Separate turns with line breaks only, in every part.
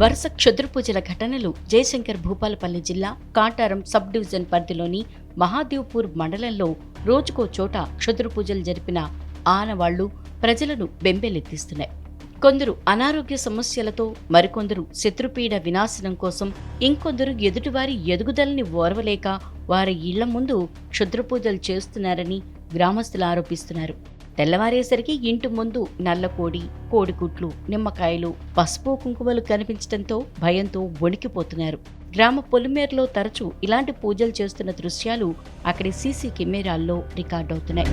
వరుస క్షుద్రపూజల ఘటనలు జయశంకర్ భూపాలపల్లి జిల్లా కాటారం సబ్ డివిజన్ పరిధిలోని మహాదేవ్పూర్ మండలంలో రోజుకో చోట క్షుద్రపూజలు జరిపిన ఆనవాళ్ళు ప్రజలను బెంబేలెత్తిస్తున్నాయి. కొందరు అనారోగ్య సమస్యలతో మరికొందరు శత్రుపీడ వినాశనం కోసం ఇంకొందరు ఎదుటివారి ఎదుగుదలని ఓర్వలేక వారి ఇళ్ళ ముందు క్షుద్రపూజలు చేస్తున్నారని గ్రామస్తులు ఆరోపిస్తున్నారు. తెల్లవారేసరికి ఇంటి ముందు నల్లకోడి కోడిగుడ్లు నిమ్మకాయలు పసుపు కుంకుమలు కనిపించడంతో భయంతో వణికిపోతున్నారు. గ్రామ పొలిమేరలో తరచూ ఇలాంటి పూజలు చేస్తున్న దృశ్యాలు అక్కడి సీసీ కెమెరాల్లో రికార్డవుతున్నాయి.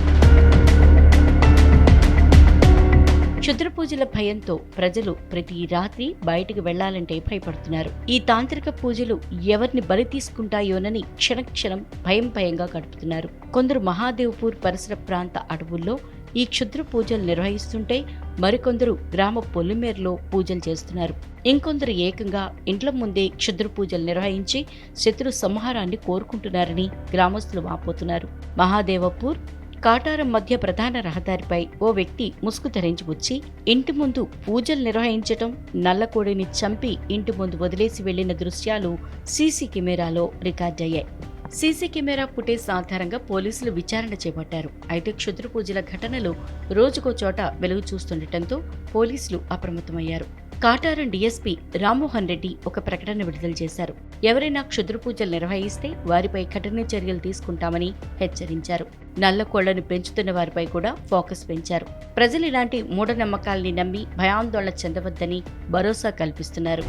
క్షుద్ర పూజల భయంతో ప్రజలు ప్రతి రాత్రి బయటికి వెళ్ళాలంటే భయపడుతున్నారు. ఈ తాంత్రిక పూజలు ఎవరిని బలి తీసుకుంటాయోనని క్షణక్షణం భయం భయంగా గడుపుతున్నారు. కొందరు మహాదేవ్పూర్ పరిసర ప్రాంత అడవుల్లో ఈ క్షుద్ర పూజలు నిర్వహిస్తుంటే మరికొందరు గ్రామ పొలిమేరలో పూజలు చేస్తున్నారు. ఇంకొందరు ఏకంగా ఇంట్ల ముందే క్షుద్ర పూజలు నిర్వహించి శత్రు సంహారాన్ని కోరుకుంటున్నారని గ్రామస్తులు వాపోతున్నారు. మహాదేవపూర్ కాటారం మధ్య ప్రధాన రహదారిపై ఓ వ్యక్తి ముసుగు ధరించి వచ్చి ఇంటి ముందు పూజలు నిర్వహించటం నల్లకోడిని చంపి ఇంటి ముందు వదిలేసి వెళ్ళిన దృశ్యాలు సీసీ కెమెరాలో రికార్డయ్యాయి. సీసీ కెమెరా ఫుటేజ్ ఆధారంగా పోలీసులు విచారణ చేపట్టారు. అయితే క్షుద్ర పూజల ఘటనలు రోజుకో చోట వెలుగు చూస్తుండటంతో పోలీసులు అప్రమత్తమయ్యారు. కాటారం డీఎస్పీ రామ్మోహన్ రెడ్డి ఒక ప్రకటన విడుదల చేశారు. ఎవరైనా క్షుద్ర పూజలు నిర్వహిస్తే వారిపై కఠిన చర్యలు తీసుకుంటామని హెచ్చరించారు. నల్ల కోళ్ళను పెంచుతున్న వారిపై కూడా ఫోకస్ పెంచారు. ప్రజలు ఇలాంటి మూఢనమ్మకాల్ని నమ్మి భయాందోళన చెందవద్దని భరోసా కల్పిస్తున్నారు.